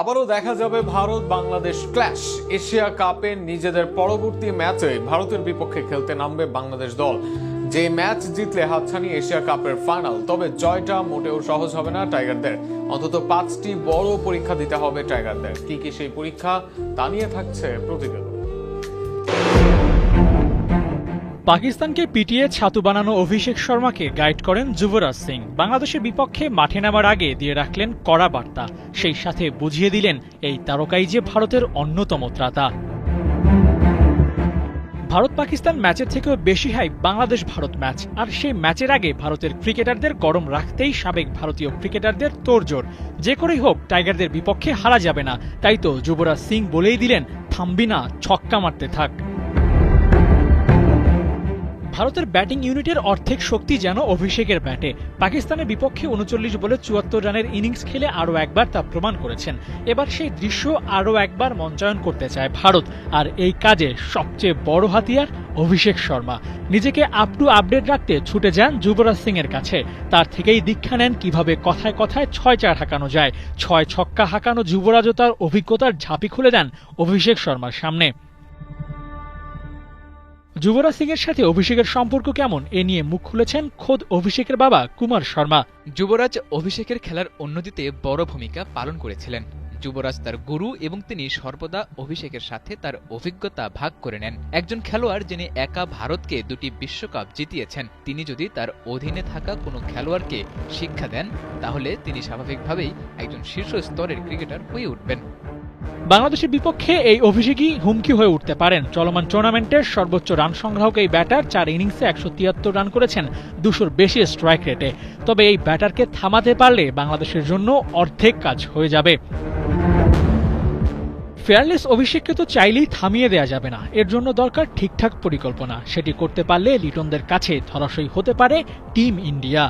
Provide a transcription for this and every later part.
আবারও দেখা যাবে ভারত বাংলাদেশ ক্ল্যাশ এশিয়া কাপে নিজেদের পরবর্তী ম্যাচে ভারতের বিপক্ষে খেলতে নামবে বাংলাদেশ দল। যে ম্যাচ জিতলে হাতছানি এশিয়া কাপের ফাইনাল তবে জয়টা মোটেও সহজ হবে না টাইগারদের। অন্তত পাঁচটি বড় পরীক্ষা দিতে হবে টাইগারদের। কি কি সেই পরীক্ষা তা নিয়ে থাকছে প্রতিবেদন। পাকিস্তানকে পিটিয়ে ছাতু বানানো অভিষেক শর্মাকে গাইড করেন যুবরাজ সিং। বাংলাদেশের বিপক্ষে মাঠে নামার আগে দিয়ে রাখলেন কড়া বার্তা। সেই সাথে বুঝিয়ে দিলেন এই তারকাই যে ভারতের অন্যতম ত্রাতা। ভারত পাকিস্তান ম্যাচের থেকেও বেশি হাই বাংলাদেশ ভারত ম্যাচ। আর সেই ম্যাচের আগে ভারতের ক্রিকেটারদের গরম রাখতেই সাবেক ভারতীয় ক্রিকেটারদের তোড়জোড়। যে করেই হোক, টাইগারদের বিপক্ষে হারা যাবে না। তাই তো যুবরাজ সিং বলেই দিলেন, থামবি না, ছক্কা মারতে থাক। ভারতের ব্যাটিং ইউনিটের অর্ধেক শক্তি যেন অভিষেকের ব্যাটে। পাকিস্তানের বিপক্ষে উনচল্লিশ বলে চুয়াত্তর রানের ইনিংস খেলে আরও একবার তা প্রমাণ করেছেন। এবার সেই দৃশ্য আরও একবার মঞ্চায়ন করতে চায় ভারত। আর এই কাজে সবচেয়ে বড় হাতিয়ার অভিষেক শর্মা। নিজেকে আপ টু আপডেট রাখতে ছুটে যান যুবরাজ সিং এর কাছে। তার থেকেই দীক্ষা নেন কীভাবে কথায় কথায় ছয় চার হাঁকানো যায়। ছয় ছক্কা হাঁকানো যুবরাজও তার অভিজ্ঞতার ঝাঁপি খুলে দেন অভিষেক শর্মার সামনে। যুবরাজ সিং এর সাথে অভিষেকের সম্পর্ক কেমন? এ নিয়ে মুখ খুলেছেন খোদ অভিষেকের বাবা কুমার শর্মা। যুবরাজ অভিষেকের খেলার উন্নতিতে বড় ভূমিকা পালন করেছিলেন। যুবরাজ তার গুরু এবং তিনি সর্বদা অভিষেকের সাথে তার অভিজ্ঞতা ভাগ করে নেন। একজন খেলোয়াড় যিনি একা ভারতকে দুটি বিশ্বকাপ জিতিয়েছেন, তিনি যদি তার অধীনে থাকা কোনো খেলোয়াড়কে শিক্ষা দেন, তাহলে তিনি স্বাভাবিকভাবেই একজন শীর্ষ স্তরের ক্রিকেটার হয়ে উঠবেন। বাংলাদেশের বিপক্ষে এই অভিষেকই হুমকি হয়ে উঠতে পারেন। চলমান টুর্নামেন্টের সর্বোচ্চ রান সংগ্রাহক এই ব্যাটার চার ইনিংসে একশো তিয়াত্তর রান করেছেন, দুশোর বেশি স্ট্রাইক রেটে তবে এই ব্যাটারকে থামাতে পারলে বাংলাদেশের জন্য অর্ধেক কাজ হয়ে যাবে। ফেয়ারলেস অভিষেককে তো চাইলেই থামিয়ে দেয়া যাবে না। এর জন্য দরকার ঠিকঠাক পরিকল্পনা। সেটি করতে পারলে লিটনদের কাছে ধরাশয়ী হতে পারে টিম ইন্ডিয়া।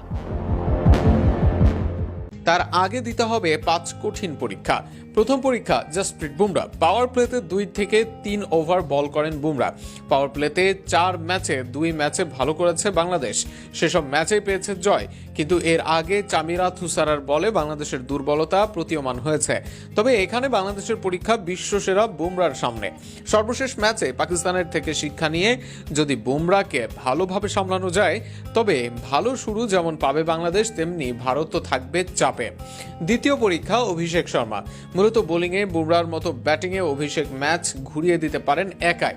তার আগে দিতে হবে পাঁচ কঠিন পরীক্ষা। প্রথম পরীক্ষা জাসপ্রিট বুমরা। পাওয়ার প্লেতে দুই থেকে তিন ওভার বল করেন বুমরা। পাওয়ার প্লেতে চার ম্যাচে দুই ম্যাচে ভালো করেছে বাংলাদেশ। সেসব ম্যাচেই পেয়েছে জয়। কিন্তু এর আগে চামিরা থুসারার বলে বাংলাদেশের দুর্বলতা প্রতীয়মান হয়েছে। তবে এখানে বাংলাদেশের পরীক্ষা বিশ্বসেরা বুমরার সামনে। সর্বশেষ ম্যাচে পাকিস্তানের থেকে শিক্ষা নিয়ে যদি বুমরাকে ভালোভাবে সামলানো যায়, তবে ভালো শুরু যেমন পাবে বাংলাদেশ, তেমনি ভারতও থাকবে চাপে। দ্বিতীয় পরীক্ষা, অভিষেক শর্মা। মূলত বোলিংয়ে বুমরার মতো ব্যাটিংয়ে অভিষেক ম্যাচ ঘুরিয়ে দিতে পারেন একাই।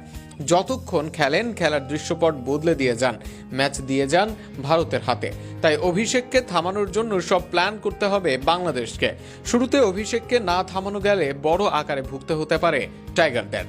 যতক্ষণ খেলেন, খেলার দৃশ্যপট বদলে দিয়ে যান, ম্যাচ দিয়ে যান ভারতের হাতে। তাই অভিষেককে থামানোর জন্য সব প্ল্যান করতে হবে বাংলাদেশকে। শুরুতে অভিষেককে না থামানো গেলে বড় আকারে ভুগতে হতে পারে টাইগারদের।